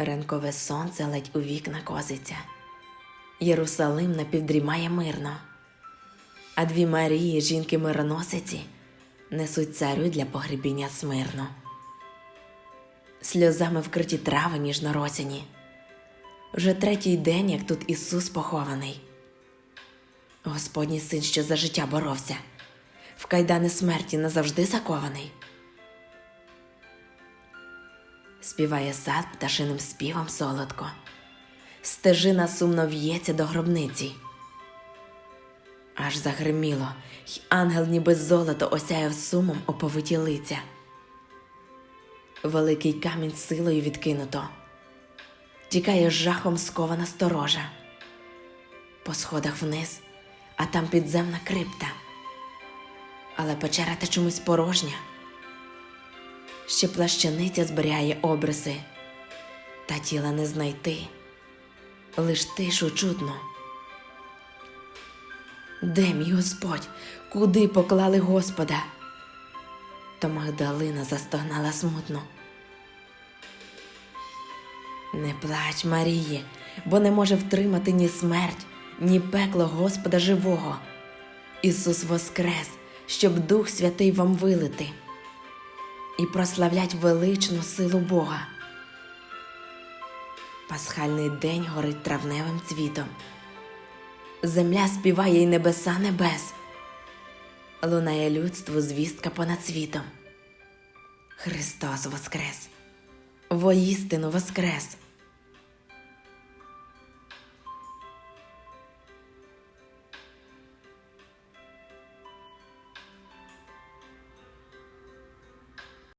Ранкове сонце ледь у вікна козиться. Єрусалим напівдрімає мирно. А дві Марії, жінки мироносиці, несуть царю для погребіння смирно. Сльозами вкриті трави ніжноросяні. Вже третій день, як тут Ісус похований. Господній син, що за життя боровся, в кайдани смерті назавжди закований. Співає сад пташиним співом солодко, стежина сумно в'ється до гробниці. Аж загриміло, й ангел ніби золото осяяв сумом оповиті лиця. Великий камінь силою відкинуто, тікає жахом скована сторожа. По сходах вниз, а там підземна крипта. Але печера та чомусь порожня. Ще плащаниця зберігає обриси, та тіла не знайти, лиш тишу чутно. Де мій Господь? Куди поклали Господа? То Магдалина застогнала смутно. Не плач, Маріє, бо не може втримати ні смерть, ні пекло Господа живого. Ісус воскрес, щоб Дух Святий вам вилити і прославлять величну силу Бога. Пасхальний день горить травневим цвітом. Земля співає й небеса небес. Лунає людству звістка понад світом. Христос воскрес! Воістину воскрес!